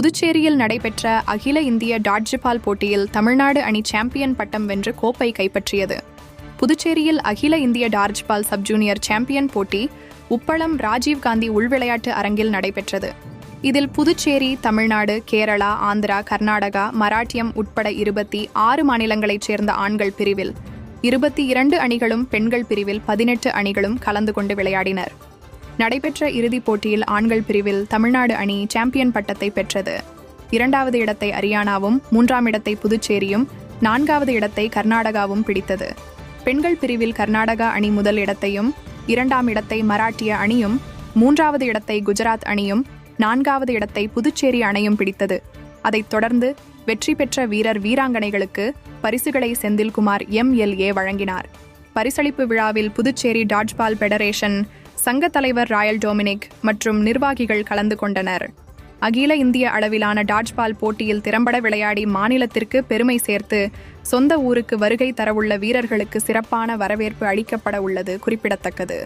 புதுச்சேரியில் நடைபெற்ற அகில இந்திய டாட்ஜிபால் போட்டியில் தமிழ்நாடு அணி சாம்பியன் பட்டம் வென்று கோப்பை கைப்பற்றியது. புதுச்சேரியில் அகில இந்திய டார்ஜ்பால் சப் ஜூனியர் சாம்பியன் போட்டி உப்பளம் ராஜீவ்காந்தி உள்விளையாட்டு அரங்கில் நடைபெற்றது. இதில் புதுச்சேரி தமிழ்நாடு கேரளா ஆந்திரா கர்நாடகா மராட்டியம் உட்பட இருபத்தி ஆறு மாநிலங்களைச் சேர்ந்த ஆண்கள் பிரிவில் இருபத்தி இரண்டு அணிகளும் பெண்கள் பிரிவில் பதினெட்டு அணிகளும் கலந்து கொண்டு விளையாடினர். நடைபெற்ற இறுதிப் போட்டியில் ஆண்கள் பிரிவில் தமிழ்நாடு அணி சாம்பியன் பட்டத்தை பெற்றது. இரண்டாவது இடத்தை அரியானாவும் மூன்றாம் இடத்தை புதுச்சேரியும் நான்காவது இடத்தை கர்நாடகாவும் பிடித்தது. பெண்கள் பிரிவில் கர்நாடகா அணி முதல் இடத்தையும் இரண்டாம் இடத்தை மராட்டிய அணியும் மூன்றாவது இடத்தை குஜராத் அணியும் நான்காவது இடத்தை புதுச்சேரி அணியும் பிடித்தது. அதைத் தொடர்ந்து வெற்றி பெற்ற வீரர் வீராங்கனைகளுக்கு பரிசுகளை செந்தில்குமார் எம்எல்ஏ வழங்கினார். பரிசளிப்பு விழாவில் புதுச்சேரி டாட்ஜ்பால் பெடரேஷன் சங்க தலைவர் ராயல் டொமினிக் மற்றும் நிர்வாகிகள் கலந்து கொண்டனர். அகில இந்திய அளவிலான டாட்ஜ்பால் போட்டியில் திறம்பட விளையாடி மாநிலத்திற்கு பெருமை சேர்த்து சொந்த ஊருக்கு வருகை தரவுள்ள வீரர்களுக்கு சிறப்பான வரவேற்பு அளிக்கப்பட உள்ளது குறிப்பிடத்தக்கது.